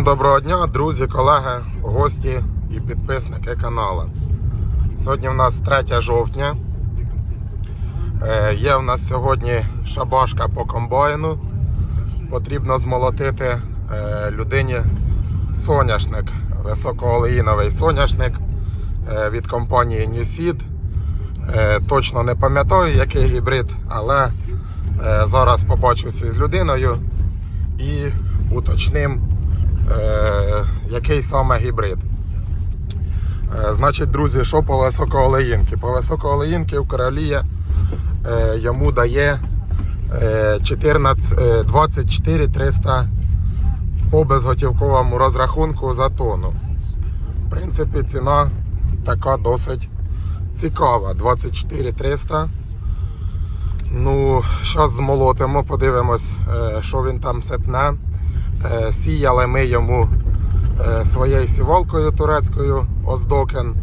Всім доброго дня, друзі, колеги, гості і підписники каналу. Сьогодні в нас 3 жовтня. Е, Є в нас сьогодні шабашка по комбайну. Потрібно змолотити е, людині соняшник, високоолеїновий соняшник е, від компанії. Е, Точно не пам'ятаю, який гібрид, але зараз побачуся з людиною і уточним, який саме гібрид. Е, Значить, друзі, що по високоолеїнки? По високоолеїнки в королія е, йому дає е, 14, е, 24 300 по безготівковому розрахунку за тонну. В принципі, ціна така досить цікава. 24 300. Ну, зараз змолотимо, подивимось, е, що він там сипне. Е, Сіяли ми йому е, своєю сівалкою турецькою Оздокен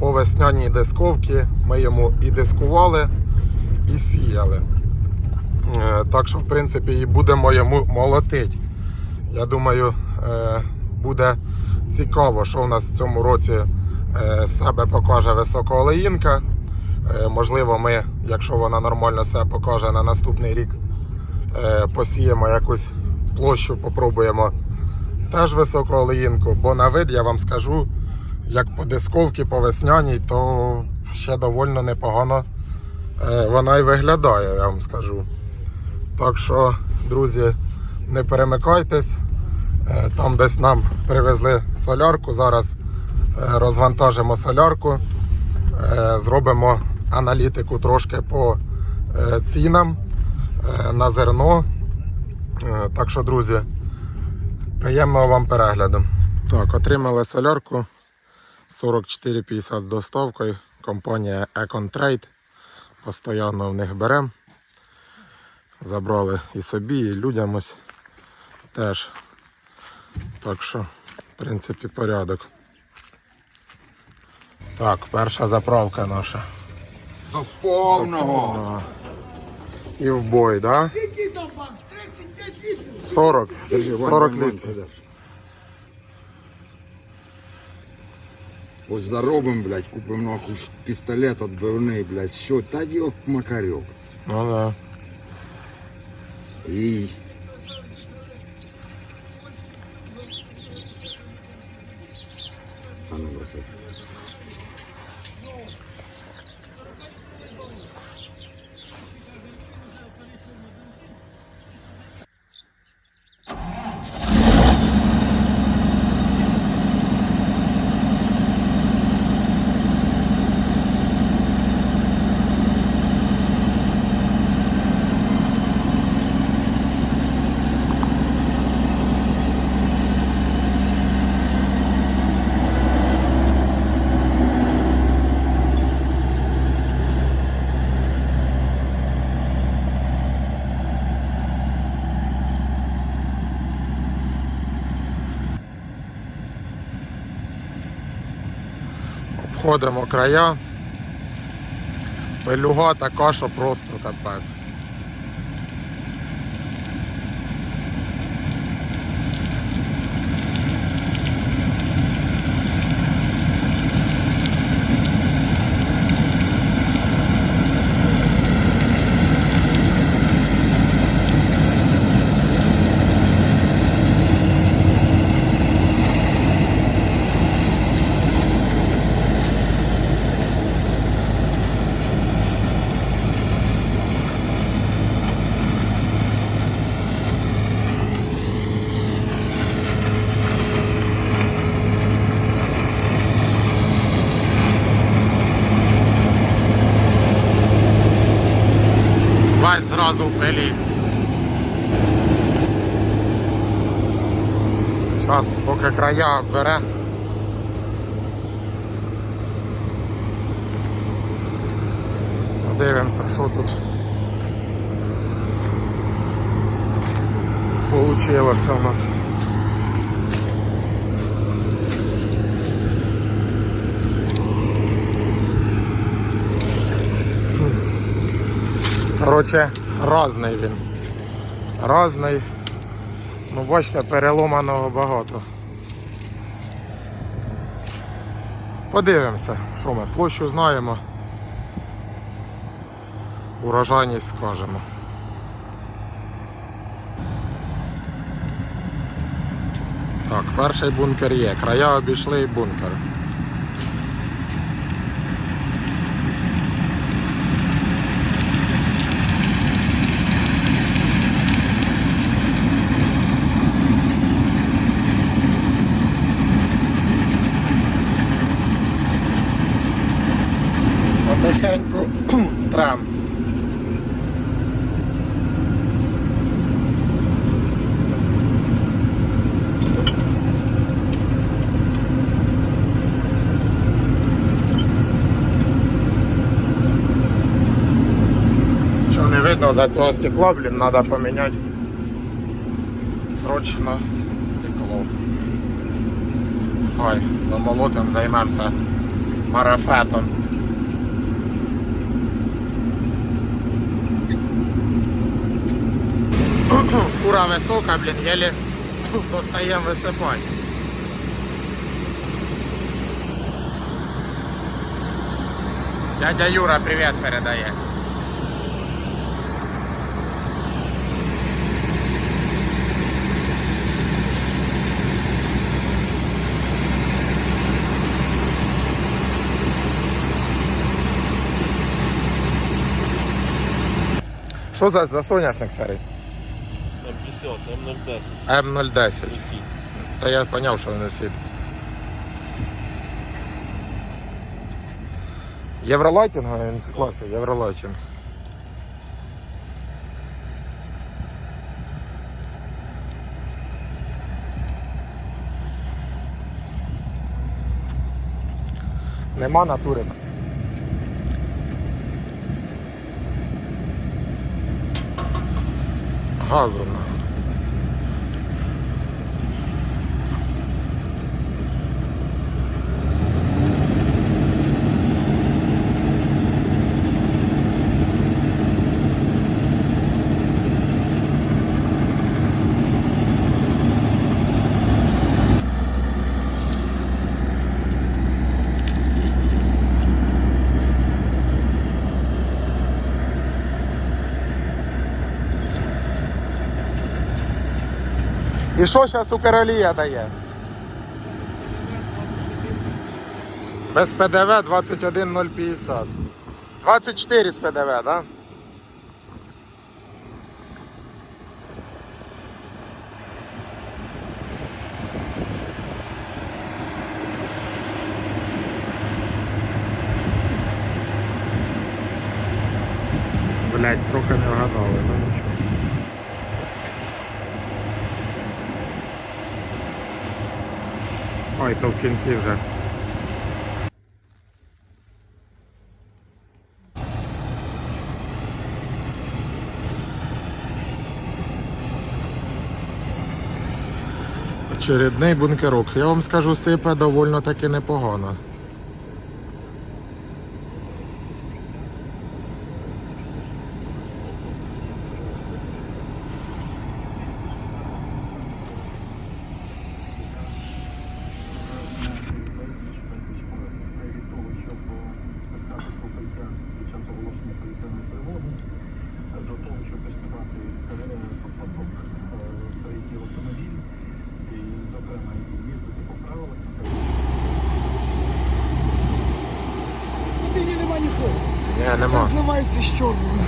по весняній дисковці. Ми йому і дискували, і сіяли. Е, Так що, в принципі, і будемо йому молотити. Я думаю, буде цікаво, що в нас в цьому році себе покаже високоолеїнка. Е, Можливо, ми, якщо вона нормально себе покаже на наступний рік, посіємо якусь площу, попробуємо теж високу олеїнку, бо на вид я вам скажу, як по дисковці, по весняній, то ще доволі непогано е, вона і виглядає, я вам скажу. Так що, друзі, не перемикайтесь. Е, Там десь нам привезли солярку. Зараз е, розвантажимо солярку, зробимо аналітику трошки по цінам на зерно. Е, Так що, друзі, приємного вам перегляду. Так, отримали солярку 44,50 з доставкою. Компанія Econ Trade. Постоянно в них беремо. Забрали і собі, і людям ось теж. Так що, в принципі, порядок. Так, перша заправка наша. До повного. І в бой, да? 40. 40 літрів. Ось заробимо, блядь, купимо нахуй ш- пістолет відбивний, блядь, що, та йоп макарьок. Ну да. І А ну, бросай. Обходимо края. Пелюга така, що просто капець. Весь зразу в пилі. Зараз поки края бере. Подивимося, що тут получилося у нас. Коротше, разний він. Разний. Ну бачите, переломаного багато. Подивимося, що ми площу знаємо. Урожайність скажемо. Так, перший бункер є. Края обійшли і бункер. Що не видно за цього стекла, блін, треба поміняти срочно стекло. Хай, домолотим займемося марафетом. Фура висока, блін, еле достаємо висипати. Дядя Юра привіт передає. Що за, за соняшник старий? М50, М010. М010. Усі. Та я зрозумів, що вони всі. Євролайтінг, він в класі, євролайтінг. Нема натури. Hazırlar. І що зараз Укролія дає? Без ПДВ 21050. 24 з ПДВ, так? Да? Блять, трохи не вгадали, ну Ой, то в кінці вже. Очередний бункерок. Я вам скажу, сипе довольно таки непогано. Ні, Все зливається з чорним.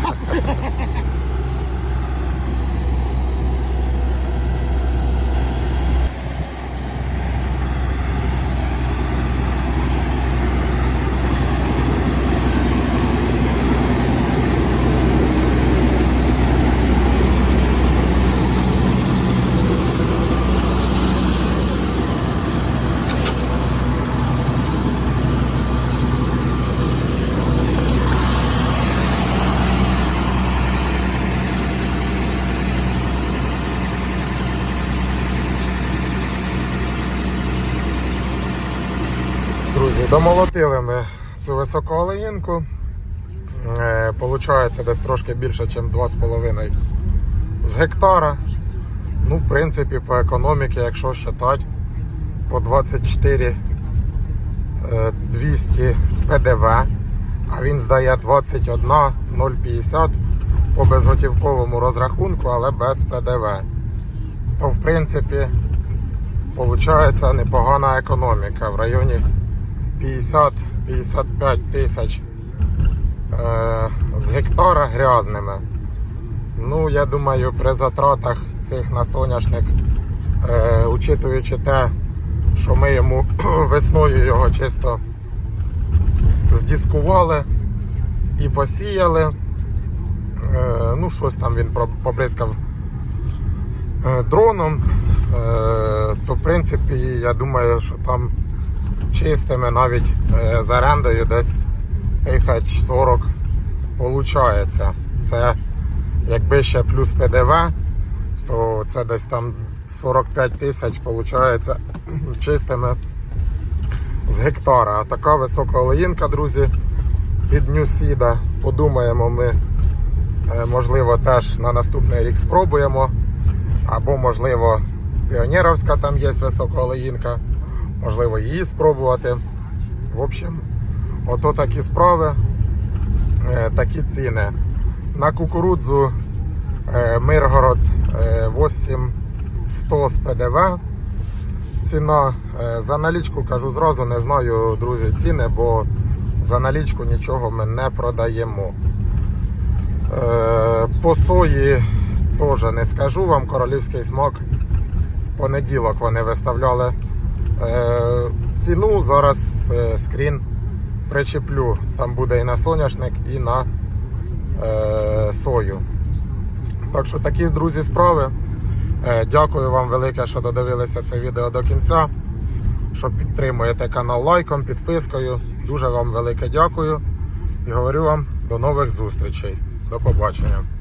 Друзі, домолотили ми цю високу олеїнку. Е, Получається десь трошки більше, ніж 2,5 з гектара. Ну, в принципі, по економіці, якщо вважати, по 24 е, 200 з ПДВ, а він здає 21,050 по безготівковому розрахунку, але без ПДВ. То в принципі виходить непогана економіка в районі 50-55 тисяч е, з гектара грязними. Ну, я думаю, при затратах цих на соняшник, е, учитуючи те, що ми йому весною його чисто здіскували і посіяли. Е, ну, щось там він побризкав е, дроном, е, то в принципі я думаю, що там чистими навіть е, з орендою десь тисяч 40 получається. Це якби ще плюс ПДВ, то це десь там 45 тисяч виходить чистими з гектара. А така висока олеїнка, друзі, від Ньюсіда. Подумаємо ми, е, можливо, теж на наступний рік спробуємо. Або, можливо, піонерівська там є висока олеїнка, можливо, її спробувати. В общем, ото такі справи, е, такі ціни. На кукурудзу е, Миргород е, 8100 з ПДВ. Ціна е, за налічку кажу зразу, не знаю, друзі, ціни, бо за налічку нічого ми не продаємо. Е, По сої теж не скажу вам, королівський смак. В понеділок вони виставляли е, ціну. Зараз е, скрін причеплю. Там буде і на соняшник, і на е, сою. Так що такі, друзі, справи. Е, Дякую вам велике, що додивилися це відео до кінця. Що підтримуєте канал лайком, підпискою. Дуже вам велике дякую. І говорю вам до нових зустрічей. До побачення.